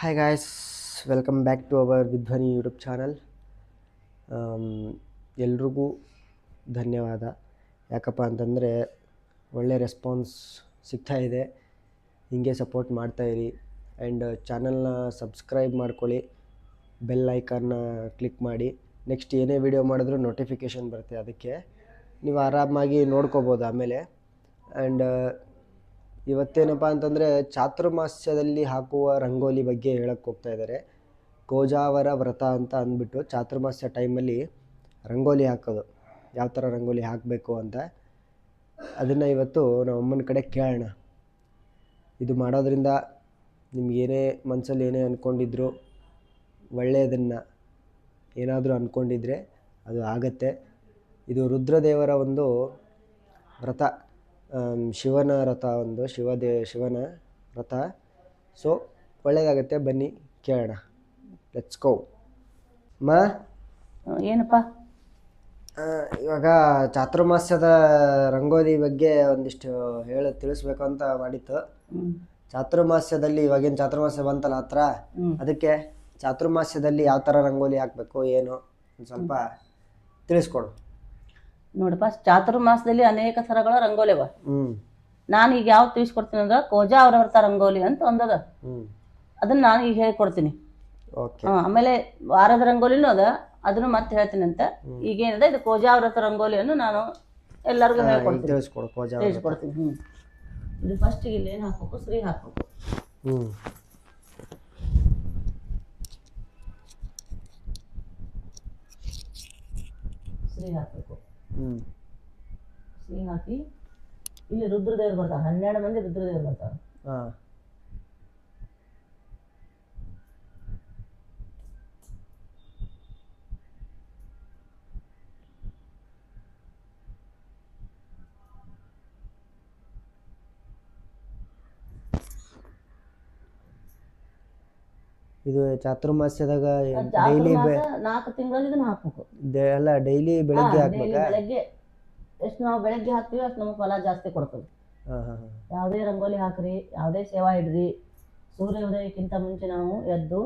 Hi guys welcome back to our Vidhwani YouTube channel ಎಲ್ರಿಗೂ ಧನ್ಯವಾದ. ಯಾಕಪ್ಪ ಅಂತಂದರೆ ಒಳ್ಳೆ ರೆಸ್ಪಾನ್ಸ್ ಸಿಗ್ತಾ ಇದೆ. ಹೀಗೆ ಸಪೋರ್ಟ್ ಮಾಡ್ತಾಯಿರಿ ಆ್ಯಂಡ್ ಚಾನಲ್ನ ಸಬ್ಸ್ಕ್ರೈಬ್ ಮಾಡ್ಕೊಳ್ಳಿ. ಬೆಲ್ ಐಕಾನ್ನ ಕ್ಲಿಕ್ ಮಾಡಿ. ನೆಕ್ಸ್ಟ್ ಏನೇ ವಿಡಿಯೋ ಮಾಡಿದ್ರೂ ನೋಟಿಫಿಕೇಷನ್ ಬರುತ್ತೆ ಅದಕ್ಕೆ. ನೀವು ಆರಾಮಾಗಿ ನೋಡ್ಕೋಬೋದು ಆಮೇಲೆ. ಆ್ಯಂಡ್ ಇವತ್ತೇನಪ್ಪ ಅಂತಂದರೆ ಚಾತುರ್ಮಾಸ್ಯದಲ್ಲಿ ಹಾಕುವ ರಂಗೋಲಿ ಬಗ್ಗೆ ಹೇಳಕ್ಕೆ ಹೋಗ್ತಾ ಇದ್ದಾರೆ. ಕೋಜಾವರ ವ್ರತ ಅಂತ ಅಂದ್ಬಿಟ್ಟು ಚಾತುರ್ಮಾಸ್ಯ ಟೈಮಲ್ಲಿ ರಂಗೋಲಿ ಹಾಕೋದು. ಯಾವ ಥರ ರಂಗೋಲಿ ಹಾಕಬೇಕು ಅಂತ. ಅದನ್ನು ಇವತ್ತು ನಮ್ಮ ಅಮ್ಮನ ಕಡೆ ಕೇಳೋಣ. ಇದು ಮಾಡೋದ್ರಿಂದ ನಿಮ್ಗೇನೇ ಮನಸ್ಸಲ್ಲಿ ಏನೇ ಅಂದ್ಕೊಂಡಿದ್ರು ಒಳ್ಳೆಯದನ್ನು ಏನಾದರೂ ಅಂದ್ಕೊಂಡಿದ್ರೆ ಅದು ಆಗತ್ತೆ. ಇದು ರುದ್ರದೇವರ ಒಂದು ವ್ರತ. ಶಿವನ ರಥ ಒಂದು ಶಿವದೇ ಶಿವನ ರಥ. ಸೊ ಒಳ್ಳೆಯದಾಗತ್ತೆ ಬನ್ನಿ ಕೇಳೋಣ. ಲೆಟ್ಸ್ ಗೋ ಮಾ? ಏನಪ್ಪ? ಆ, ಇವಾಗ ಚಾತುರ್ಮಾಸ್ಯದ ರಂಗೋಲಿ ಬಗ್ಗೆ ಒಂದಿಷ್ಟು ಹೇಳ ತಿಳಿಸ್ಬೇಕು ಅಂತ ಮಾಡಿತ್ತು. ಹ್ಮ್. ಚಾತುರ್ಮಾಸ್ಯದಲ್ಲಿ ಇವಾಗಿನ ಚಾತುರ್ಮಾಸ್ಯ ಬಂತಲ್ಲ ಹತ್ರ? ಹ್ಮ್. ಅದಕ್ಕೆ ಚಾತುರ್ಮಾಸ್ಯದಲ್ಲಿ ಯಾವ ಥರ ರಂಗೋಲಿ ಹಾಕಬೇಕು ಏನು? ಒಂದು ಸ್ವಲ್ಪ ತಿಳಿಸ್ಕೊಡು. ನೋಡಪ್ಪ ಚಾತುರ್ಮಾಸದಲ್ಲಿ ಅನೇಕ ಥರಗಳ ರಂಗೋಲಿ ಅವ. ನಾನು ಈಗ ಯಾವ್ದು ತಿಳಿಸ್ಕೊಡ್ತೀನಿ ಅಂದ್ರೆ ಕೋಜಾ ಅವ್ರ ವ್ರತ ರಂಗೋಲಿ ಅಂತ ಒಂದದ. ಅದನ್ನ ನಾನು ಈಗ ಹೇಳ್ಕೊಡ್ತೀನಿ. ಆಮೇಲೆ ವಾರದ ರಂಗೋಲಿನೂ ಅದ ಅದನ್ನು ಮತ್ತೆ ಹೇಳ್ತೀನಿ ಅಂತ. ಈಗೇನಿದೆ ಇದು ಕೋಜಾ ವ್ರತ ರಂಗೋಲಿಯನ್ನು ನಾನು ಎಲ್ಲರಿಗೂ ಹೇಳ್ಕೊಡ್ತೀನಿ. ತಿಳಿಸ್ಕೊಡ್ತೀನಿ ಹ್ಞೂ ಇದು ಫಸ್ಟ್ ಇಲ್ಲಿ ಏನು ಹಾಕ್ಬೇಕು ಶ್ರೀ ಹಾಕ್ಬೇಕು. ಹ್ಞೂ ಸ್ತ್ರೀ ಹಾಕ್ಬೇಕು. ಹ್ಞೂ ಸ್ತ್ರೀ ಹಾಕಿ ಇಲ್ಲಿ ರುದ್ರದೇವ್ರು ಬರ್ತಾರೆ ಹನ್ನೆರಡು ಮಂದಿ ರುದ್ರದೇವ್ರು ಬರ್ತಾರೆ ಇದು ಚಾತುರ್ಮಾಸ್ಯದಾಗ ಡೈಲಿ ನಾಲ್ಕು ತಿಂಗಳಲ್ಲಿ ಇದನ್ನ ಹಾಕ್ಬೇಕು. ಅಲ್ಲ ಡೈಲಿ ಬೆಳಗ್ಗೆ ಹಾಕ್ಬೇಕಾ? ಬೆಳಗ್ಗೆ. ಎಷ್ಟು ನಾವು ಬೆಳಗ್ಗೆ ಹಾಕ್ತೀವಿ ಅಷ್ಟು ನಮಗೆ ಫಲ ಜಾಸ್ತಿ ಕೊಡ್ತದೆ. ಯಾವುದೇ ರಂಗೋಲಿ ಹಾಕ್ರಿ ಯಾವುದೇ ಸೇವಾ ಹಿಡ್ರಿ ಸೂರ್ಯೋದಯಕ್ಕಿಂತ ಮುಂಚೆ ನಾವು ಎದ್ದು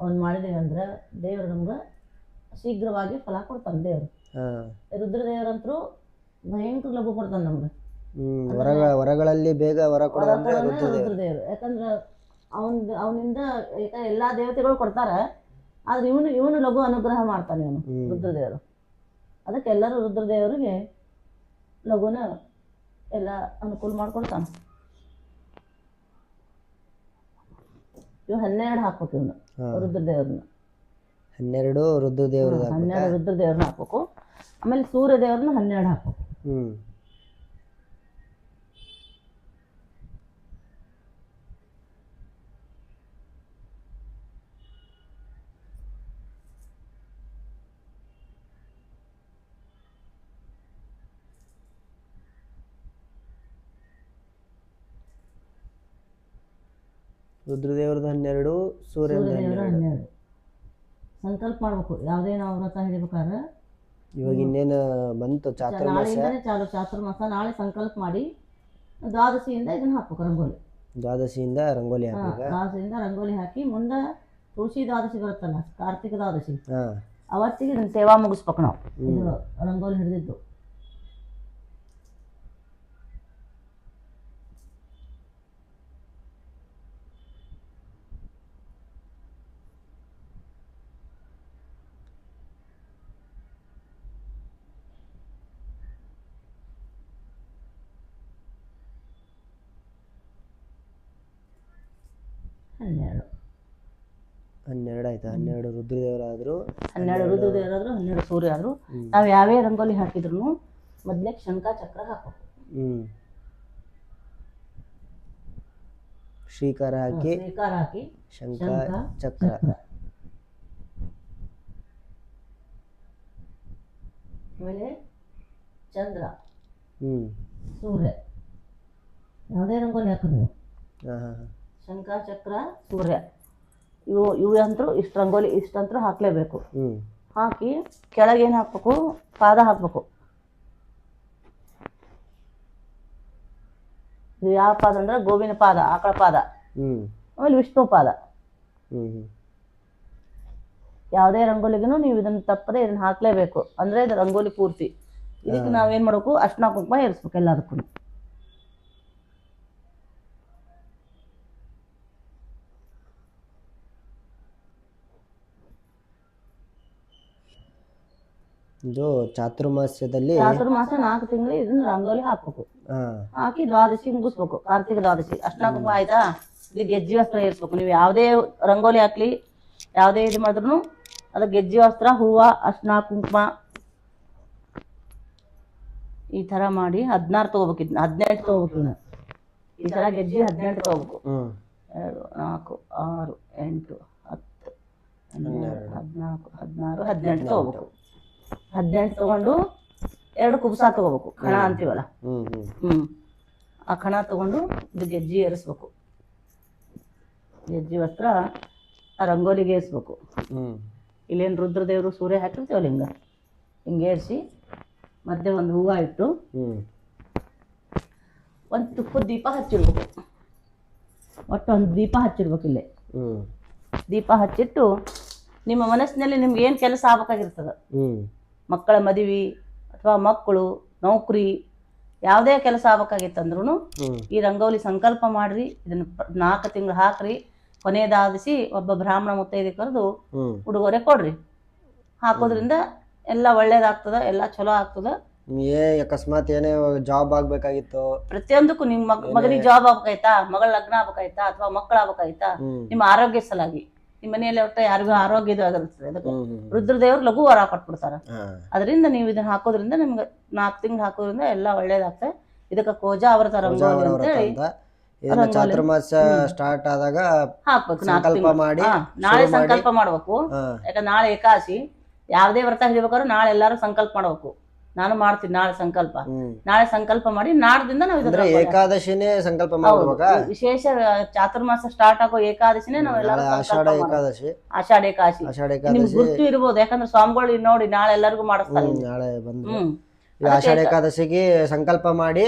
ಅವನ್ ಮಾಡಿದೇವೆ ಅಂದ್ರೆ ದೇವ್ರು ನಮ್ಗೆ ಶೀಘ್ರವಾಗಿ ಫಲ ಕೊಡ್ತಾನೆ ದೇವ್ರು. ರುದ್ರದೇವರಂತರೂ ಭಯಂಕರ ಲಘು ಕೊಡ್ತಾನೆ ನಮ್ಗೆ. ಹೊರಗಳಲ್ಲಿ ಬೇಗ ಹೊರ ಕೊಡೋದಂದ್ರೆ ರುದ್ರದೇವರು. ಯಾಕಂದ್ರೆ ಅವನ್ ಅವನಿಂದ ಎಲ್ಲಾ ದೇವತೆಗಳು ಕೊಡ್ತಾರ. ಆದ್ರೆ ಇವನು ಇವನು ಲಘು ಅನುಗ್ರಹ ಮಾಡ್ತಾನೆ ಇವನು. ರುದ್ರದೇವರು. ಅದಕ್ಕೆ ಎಲ್ಲರೂ ರುದ್ರದೇವರಿಗೆ ಲಘುನ ಎಲ್ಲ ಅನುಕೂಲ ಮಾಡ್ಕೊಡ್ತಾನೆ ಇವ್ ಹನ್ನೆರಡು ಹಾಕ್ಬೇಕು ಇವನು ರುದ್ರ ರುದ್ರದೇವ್ರನ್ನ. ಹನ್ನೆರಡು ರುದ್ರದೇವ್ರ ಹನ್ನೆರಡು ರುದ್ರದೇವ್ರನ್ನ ಹಾಕ್ಬೇಕು. ಆಮೇಲೆ ಸೂರ್ಯ ದೇವ್ರನ್ನ ಹನ್ನೆರಡು ಹಾಕ್ಬೇಕು. ರುದ್ರದೇವ್ರದ್ದು ಹನ್ನೆರಡು ಸೂರ್ಯ ಹನ್ನೆರಡು. ಸಂಕಲ್ಪ ಮಾಡ್ಬೇಕು. ಯಾವುದೇ ನಾವು ವ್ರತ ಹಿಡಿಬೇಕಾದ್ರೆ ಇವಾಗ ಇನ್ನೇನು ಬಂತು? ಚಾತುರ್ಮಾಸ? ನಾಳೆಯಿಂದನೇ ಚಾಲು ಚಾತುರ್ಮಾಸ. ನಾಳೆ ಸಂಕಲ್ಪ ಮಾಡಿ ದ್ವಾದಶಿಯಿಂದ ಇದನ್ನ ಹಾಕ್ಬೇಕು ರಂಗೋಲಿ. ದ್ವಾದಶಿಯಿಂದ ರಂಗೋಲಿ ಹಾ, ಹಾಕ್ಬೇಕಾ? ದ್ವಾದಶಿಯಿಂದ ರಂಗೋಲಿ ಹಾಕಿ ಮುಂದೆ ತುಳಸಿ ದ್ವಾದಶಿ ಬರುತ್ತಲ್ಲ ಕಾರ್ತಿಕ ದ್ವಾದಶಿ. ಹಾಂ. ಅವತ್ತಿಗೆ ಇದನ್ನ ಸೇವಾ ಮುಗಿಸ್ಬೇಕು ನಾವು. ಇದು ರಂಗೋಲಿ ಹಿಡಿದಿದ್ದು. ಹನ್ನೆರಡು. ಹನ್ನೆರಡು ಆಯ್ತು? ಹನ್ನೆರಡು ರುದ್ರದೇವರಾದ್ರು ಹನ್ನೆರಡು ರುದ್ರದೇವರಾದ್ರು ಹನ್ನೆರಡು ಸೂರ್ಯ ಆದ್ರು ನಾವು ಯಾವೇ ರಂಗೋಲಿ ಹಾಕಿದ್ರು ಮೊದಲೇ ಶಂಕ ಚಕ್ರ ಹಾಕಬೇಕು ಹ್ಮ್. ಶ್ರೀಕಾರ ಹಾಕಿ ಶ್ರೀಕಾರ ಹಾಕಿ ಶಂಖ ಶಂಖ ಚಕ್ರ. ಆಮೇಲೆ ಚಂದ್ರ ಹ್ಮ್. ಸೂರ್ಯ. ಯಾವುದೇ ರಂಗೋಲಿ ಹಾಕಿದ್ರು ಹಾಂ ಹಾಂ ಹಾಂ. ಶಂಖ ಚಕ್ರ ಸೂರ್ಯ. ಇವು ಇವು ಅಂತೂ ಇಷ್ಟು ರಂಗೋಲಿ ಇಷ್ಟಂತೂ ಹಾಕಲೇಬೇಕು. ಹಾಕ್ಲೇಬೇಕು ಹಾಕಿ ಕೆಳಗೇನು ಏನು ಹಾಕ್ಬೇಕು? ಪಾದ ಹಾಕ್ಬೇಕು. ಇದು ಯಾವ ಪಾದ ಅಂದ್ರೆ ಗೋವಿನ ಪಾದ ಆಕಳ ಪಾದ. ಆಮೇಲೆ ವಿಷ್ಣು ಪಾದ. ಯಾವುದೇ ರಂಗೋಲಿಗೂ ನೀವು ಇದನ್ನು ತಪ್ಪದೆ ಇದನ್ನು ಹಾಕಲೇಬೇಕು. ಅಂದರೆ ಇದು ರಂಗೋಲಿ ಪೂರ್ತಿ. ಇದಕ್ಕೆ ನಾವೇನು ಮಾಡಬೇಕು? ಅರ್ಶಿನ ಕುಂಕುಮ ಏರಿಸ್ಬೇಕು ಎಲ್ಲದಕ್ಕೂ ಇದು ಚಾತುರ್ಮಾಸ್ಯದಲ್ಲಿ ಚಾತುರ್ಮಾಸ ನಾಲ್ಕು ತಿಂಗಳು ಇದನ್ನ ರಂಗೋಲಿ ಹಾಕ್ಬೇಕು. ಹಾಂ. ಹಾಕಿ ದ್ವಾದಶಿ ಮುಗಿಸ್ಬೇಕು ಕಾರ್ತಿಕ ದ್ವಾದಶಿ. ಕುಂಕುಮ ಆಯ್ತಾ? ಇದು ಗೆಜ್ಜಿ ವಸ್ತ್ರ ಇರ್ಬೇಕು. ನೀವು ಯಾವುದೇ ರಂಗೋಲಿ ಹಾಕ್ಲಿ ಯಾವುದೇ ಇದು ಮಾಡಿದ್ರು ಅದು ಗೆಜ್ಜಿ ವಸ್ತ್ರ ಹೂವ ಅರ್ಶಿನ ಕುಂಕುಮ ಈ ತರ ಮಾಡಿ ಹದಿನಾರು ತಗೋಬೇಕು ಇದನ್ನ ಹದಿನೆಂಟು ತೊಗೋಬೇಕು ಈ ತರ ಗೆಜ್ಜಿ ಹದಿನೆಂಟು ತಗೋಬೇಕು. ಎರಡು ನಾಲ್ಕು ಆರು ಎಂಟು ಹತ್ತು ಹನ್ನೆರಡು. ಹದಿನಾಲ್ಕು ಹದಿನಾರು ಹದಿನೆಂಟು ತೊಗೋಬೇಕು. ಹದಿನೆಂಟು ತಗೊಂಡು ಎರಡು ಕುಬ್ಸ ತಗೋಬೇಕು. ಕಣ ಅಂತೀವಲ್ಲ? ಹ್ಞೂ ಆ ಕಣ ತಗೊಂಡು ಇದು ಗೆಜ್ಜಿ ಏರಿಸ್ಬೇಕು. ಗೆಜ್ಜಿ ವಸ್ತ್ರ ಆ ರಂಗೋಲಿಗೆ ಏರಿಸ್ಬೇಕು. ಇಲ್ಲೇನು ರುದ್ರದೇವರು ಸೂರ್ಯ ಹಾಕಿರ್ತೀವಲ್ಲ ಹಿಂಗ? ಹಿಂಗೆ ಏರಿಸಿ ಮತ್ತೆ ಒಂದು ಹೂವು ಇಟ್ಟು ಒಂದು ತುಪ್ಪದ ದೀಪ ಹಚ್ಚಿರ್ಬೇಕು ಒಟ್ಟು ಒಂದು ದೀಪ ಹಚ್ಚಿರ್ಬೇಕು ಇಲ್ಲೇ. ದೀಪ ಹಚ್ಚಿಟ್ಟು ನಿಮ್ಮ ಮನಸ್ಸಿನಲ್ಲಿ ನಿಮ್ಗೆ ಏನು ಕೆಲಸ ಆಗ್ಬೇಕಾಗಿರ್ತದ? ಮಕ್ಕಳ ಮದುವೆ ಅಥವಾ ಮಕ್ಕಳು ನೌಕರಿ ಯಾವುದೇ ಕೆಲಸ ಆಗ್ಬೇಕಾಗಿತ್ತಂದ್ರೂ ಈ ರಂಗೋಲಿ ಸಂಕಲ್ಪ ಮಾಡ್ರಿ ಇದನ್ನ ನಾಲ್ಕು ತಿಂಗಳು ಹಾಕ್ರಿ ಕೊನೆಯದಾದಿಸಿ ಒಬ್ಬ ಬ್ರಾಹ್ಮಣ ಮುತ್ತೈದೆ ಕರೆದು ಉಡುಗೊರೆ ಕೊಡ್ರಿ. ಹಾಕೋದ್ರಿಂದ ಎಲ್ಲ ಒಳ್ಳೇದಾಗ್ತದ ಎಲ್ಲ ಚಲೋ ಆಗ್ತದ. ಏ ಅಕಸ್ಮಾತ್ ಏನೇ ಜಾಬ್ ಆಗ್ಬೇಕಾಗಿತ್ತು. ಪ್ರತಿಯೊಂದಕ್ಕೂ ನಿಮ್ಮ ಮಗ್ ಮಗನಿಗೆ ಜಾಬ್ ಆಗ್ಬೇಕಾಯ್ತಾ ಮಗಳ ಲಗ್ನ ಆಗ್ಬೇಕಾಯ್ತಾ ಅಥವಾ ಮಕ್ಕಳ ಆಗ್ಬೇಕಾಯ್ತಾ ನಿಮ್ಮ ಆರೋಗ್ಯ ಸಲಾಗಿ. ನಿಮ್ಮ ಮನೆಯಲ್ಲಿ ಒಟ್ಟ ಯಾರಿಗೂ ಆರೋಗ್ಯದ ಆಗಿರ್ತದೆ ಅದಕ್ಕೆ ಹ್ಞೂ ಹ್ಞೂ ರುದ್ರದೇವ್ರು ಲಘು ವರ ಕೊಟ್ಬಿಡ್ತಾರ. ಅದರಿಂದ ನೀವು ಇದನ್ನ ಹಾಕೋದ್ರಿಂದ ನಿಮ್ಗೆ ನಾಲ್ಕು ತಿಂಗಳು ಹಾಕೋದ್ರಿಂದ ಎಲ್ಲ ಒಳ್ಳೇದಾಗ್ತದೆ. ಇದಕ್ಕೆ ಕೋಜಾ ಅವರತ ರಂಗೋಲಿ ಅವರ ತರ ಅಂತೇಳಿ ಅಂತ ಇದನ್ನ ಚಾತುರ್ಮಾಸ ಸ್ಟಾರ್ಟ್ ಆದಾಗ ಹಾಕ್ಬೇಕು ಸಂಕಲ್ಪ ಮಾಡಿ ನಾಳೆ ಸಂಕಲ್ಪ ಮಾಡ್ಬೇಕು. ಯಾಕಂದ್ರೆ ನಾಳೆ ಏಕಾದಶಿ ಯಾವುದೇ ವ್ರತ ಹಿಡಿಬೇಕಾದ್ರೂ ನಾಳೆ ಎಲ್ಲರೂ ಸಂಕಲ್ಪ ಮಾಡ್ಬೇಕು. ನಾನು ಮಾಡ್ತೀನಿ ನಾಳೆ ಸಂಕಲ್ಪ. ನಾಳೆ ಸಂಕಲ್ಪ ಮಾಡಿ ನಾಡ್ದಿಂದ ನಾವು ಇದನ್ನ ಏಕಾದಶಿನೇ ಸಂಕಲ್ಪ. ಮಾಡ್ಬೇಕಾ? ವಿಶೇಷ ಚಾತುರ್ಮಾಸ ಸ್ಟಾರ್ಟ್ ಆಗೋ ಏಕಾದಶಿನೇ ನಾವು ಆಷಾಢ. ಏಕಾದಶಿ. ಆಷಾಢ ಏಕಾದಶಿ. ಆಷಾಢ ನಿಮ್ಗೆ ಏಕಾದಶಿ. ಗುರ್ತು ಇರ್ಬೋದು. ಯಾಕಂದ್ರೆ ಸ್ವಾಮಿಗಳು ನೋಡಿ ನಾಳೆ ಎಲ್ಲರಿಗೂ ಮಾಡಿಸ್ತಾರೆ. ನಾಳೆ ಬಂದು ಆಷಾಢ ಏಕಾದಶಿಗೆ ಸಂಕಲ್ಪ ಮಾಡಿ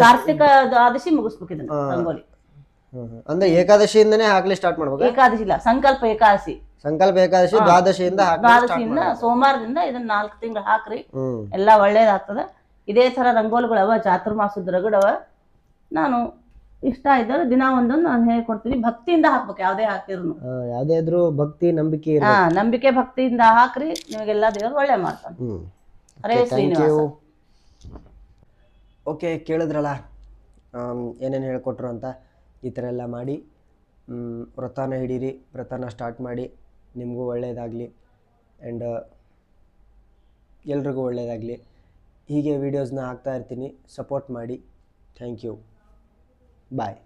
ಕಾರ್ತಿಕ ದ್ವಾದಶಿ ಮುಗಿಸ್ಬೇಕು ಇದನ್ನ. ರಂಗೋಲಿ. ಅಂದ್ರೆ ಏಕಾದಶಿಯಿಂದನೇ ಹಾಕ್ಲಿ ಸ್ಟಾರ್ಟ್ ಮಾಡ್ಬೇಕು? ಏಕಾದಶಿ ಇಲ್ಲ ಸಂಕಲ್ಪ ಏಕಾದಶಿ. ಸಂಕಲ್ಪ ಏಕಾದಶಿ ದ್ವಾದಶಿಯಿಂದ ದ್ವಾದಶಿಯಿಂದ ಸೋಮವಾರದಿಂದ ಇದನ್ನ ನಾಲ್ಕು ತಿಂಗಳು ಹಾಕ್ರಿ. ಎಲ್ಲಾ ಒಳ್ಳೇದಾಗ್ತದ. ಇದೇ ತರ ರಂಗೋಲಿಗಳವ ಚಾತುರ್ಮಾಸದ ರಗಡವ ನಾನು ಇಷ್ಟ ಇದ್ದರೆ ದಿನ ಒಂದೊಂದು ನಾನು ಹೇಳ್ಕೊಡ್ತೀನಿ. ಭಕ್ತಿಯಿಂದ ಹಾಕ್ಬೇಕು ಯಾವ್ದೇ ಹಾಕಿದ್ರು ಯಾವ್ದೇ ಇದ್ರು ಭಕ್ತಿ ನಂಬಿಕೆ ಹಾ ನಂಬಿಕೆ ಭಕ್ತಿಯಿಂದ ಹಾಕ್ರಿ. ನಿಮಗೆಲ್ಲ ದೇವರು ಒಳ್ಳೆ ಮಾಡ್ತಾನೆ. ಅರೇ ಹರೇ ಶ್ರೀನಿವಾಸ. ಓಕೆ ಕೇಳಿದ್ರಲ್ಲ ಏನೇನು ಹೇಳ್ಕೊಟ್ರು ಅಂತ? ಈ ಥರ ಎಲ್ಲ ಮಾಡಿ ವ್ರತನ ಹಿಡೀರಿ, ವ್ರತನ ಸ್ಟಾರ್ಟ್ ಮಾಡಿ, ನಿಮಗೂ ಒಳ್ಳೆಯದಾಗಲಿ ಆ್ಯಂಡ್ ಎಲ್ರಿಗೂ ಒಳ್ಳೆಯದಾಗಲಿ ಹೀಗೆ ವೀಡಿಯೋಸ್ನ ಹಾಕ್ತಾ ಇರ್ತೀನಿ. ಸಪೋರ್ಟ್ ಮಾಡಿ. Thank you bye